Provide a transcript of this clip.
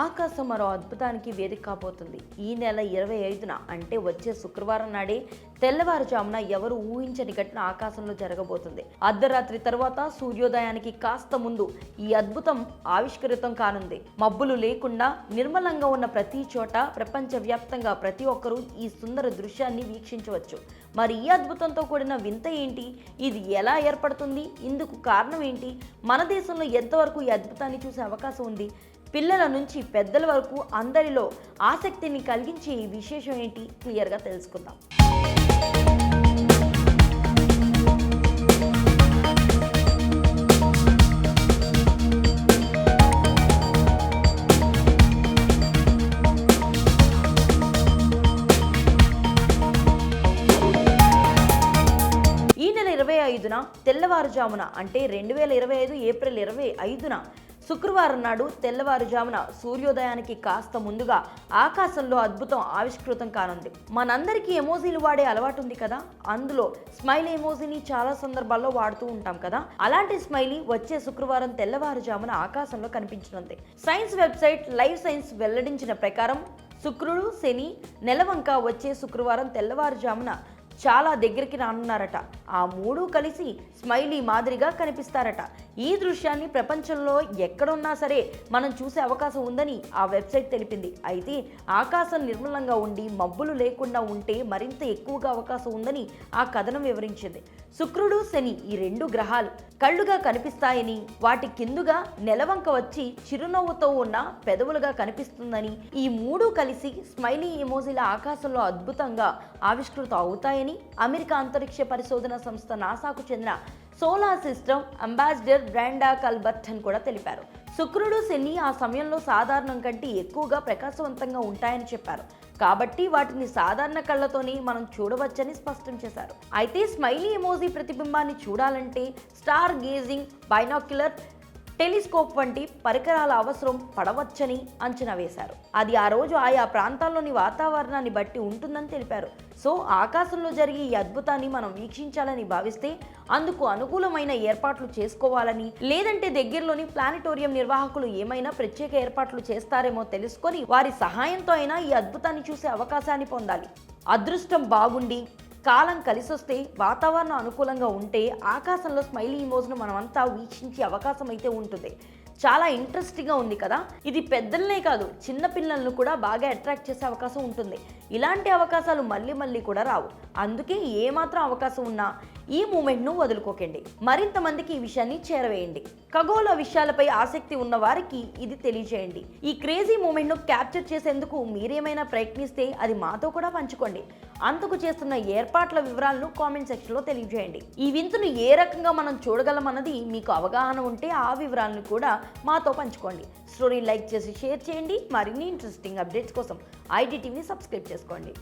ఆకాశం మరో అద్భుతానికి వేదిక కాబోతుంది. ఈ నెల ఇరవై ఐదున అంటే వచ్చే శుక్రవారం నాడే తెల్లవారుజామున ఎవరు ఊహించని ఘటన ఆకాశంలో జరగబోతుంది. అర్ధరాత్రి తర్వాత సూర్యోదయానికి కాస్త ముందు ఈ అద్భుతం ఆవిష్కృతం కానుంది. మబ్బులు లేకుండా నిర్మలంగా ఉన్న ప్రతి చోట ప్రపంచవ్యాప్తంగా ప్రతి ఒక్కరూ ఈ సుందర దృశ్యాన్ని వీక్షించవచ్చు. మరి ఈ అద్భుతంతో కూడిన వింత ఏంటి? ఇది ఎలా ఏర్పడుతుంది? ఇందుకు కారణం ఏంటి? మన దేశంలో ఎంతవరకు ఈ అద్భుతాన్ని చూసే అవకాశం ఉంది? పిల్లల నుంచి పెద్దల వరకు అందరిలో ఆసక్తిని కలిగించే ఈ విశేషం ఏంటి? క్లియర్గా తెలుసుకుందాం. ఐదున తెల్లవారుజామున అంటే రెండు వేల ఇరవై ఐదు ఏప్రిల్ ఇరవై ఐదున శుక్రవారం నాడు తెల్లవారుజామున సూర్యోదయానికి కాస్త ముందుగా ఆకాశంలో అద్భుతం ఆవిష్కృతం కానుంది. మనందరికీ ఎమోజీలు వాడే అలవాటు ఉంది కదా? అందులో స్మైల్ ఎమోజీని చాలా సందర్భాల్లో వాడుతూ ఉంటాం కదా? అలాంటి స్మైలీ వచ్చే శుక్రవారం తెల్లవారుజామున ఆకాశంలో కనిపించనుంది. సైన్స్ వెబ్సైట్ లైవ్ సైన్స్ వెల్లడించిన ప్రకారం శుక్రుడు శని నెలవంక వచ్చే శుక్రవారం తెల్లవారుజామున చాలా దగ్గరికి రానున్నారట. ఆ మూడు కలిసి స్మైలీ మాదిరిగా కనిపిస్తారట. ఈ దృశ్యాన్ని ప్రపంచంలో ఎక్కడున్నా సరే మనం చూసే అవకాశం ఉందని ఆ వెబ్సైట్ తెలిపింది. అయితే ఆకాశం నిర్మలంగా ఉండి మబ్బులు లేకుండా ఉంటే మరింత ఎక్కువగా అవకాశం ఉందని ఆ కథనం వివరించింది. శుక్రుడు శని ఈ రెండు గ్రహాలు కళ్ళుగా కనిపిస్తాయని వాటి కిందుగా నెలవంక వచ్చి చిరునవ్వుతో ఉన్న పెదవులుగా కనిపిస్తుందని ఈ మూడు కలిసి స్మైలీ ఎమోజీల ఆకాశంలో అద్భుతంగా ఆవిష్కృత అవుతాయని అమెరికా అంతరిక్ష పరిశోధన సంస్థ నాసాకు చెందిన solar system ambassador Brenda Culbertson కూడా తెలిపారు. శుక్రుడు శని ఆ సమయంలో సాధారణం కంటే ఎక్కువగా ప్రకాశవంతంగా ఉంటాయని చెప్పారు. కాబట్టి వాటిని సాధారణ కళ్ళతోనే మనం చూడవచ్చని స్పష్టం చేశారు. అయితే స్మైలీ ఎమోజీ ప్రతిబింబాన్ని చూడాలంటే స్టార్ గేజింగ్ బైనాక్యులర్ టెలిస్కోప్ వంటి పరికరాల అవసరం పడవచ్చని అంచనా వేశారు. అది ఆ రోజు ఆయా ప్రాంతాల్లోని వాతావరణాన్ని బట్టి ఉంటుందని తెలిపారు. సో ఆకాశంలో జరిగే ఈ అద్భుతాన్ని మనం వీక్షించాలని భావిస్తే అందుకు అనుకూలమైన ఏర్పాట్లు చేసుకోవాలని లేదంటే దగ్గరలోని ప్లానిటోరియం నిర్వాహకులు ఏమైనా ప్రత్యేక ఏర్పాట్లు చేస్తారేమో తెలుసుకొని వారి సహాయంతో అయినా ఈ అద్భుతాన్ని చూసే అవకాశాన్ని పొందాలి. అదృష్టం బాగుండి కాలం కలిసొస్తే వాతావరణం అనుకూలంగా ఉంటే ఆకాశంలో స్మైలీ ఇమోజ్ను మనమంతా వీక్షించే అవకాశం అయితే ఉంటుంది. చాలా ఇంట్రెస్టింగ్గా ఉంది కదా? ఇది పెద్దలనే కాదు చిన్న పిల్లలను కూడా బాగా అట్రాక్ట్ చేసే అవకాశం ఉంటుంది. ఇలాంటి అవకాశాలు మళ్ళీ మళ్ళీ కూడా రావు. అందుకే ఏమాత్రం అవకాశం ఉన్నా ఈ మూమెంట్ను వదులుకోకండి. మరింత మందికి ఈ విషయాన్ని చేరవేయండి. ఖగోళ విషయాలపై ఆసక్తి ఉన్న వారికి ఇది తెలియజేయండి. ఈ క్రేజీ మూమెంట్ను క్యాప్చర్ చేసేందుకు మీరేమైనా ప్రయత్నిస్తే అది మాతో కూడా పంచుకోండి. అందుకు చేస్తున్న ఏర్పాట్ల వివరాలను కామెంట్ సెక్షన్లో తెలియజేయండి. ఈ వింతును ఏ రకంగా మనం చూడగలమన్నది మీకు అవగాహన ఉంటే ఆ వివరాలను కూడా మాతో పంచుకోండి. స్టోరీ లైక్ చేసి షేర్ చేయండి. మరిన్ని ఇంట్రెస్టింగ్ అప్డేట్స్ కోసం ఐడి టీవీని సబ్స్క్రైబ్ చేసుకోండి.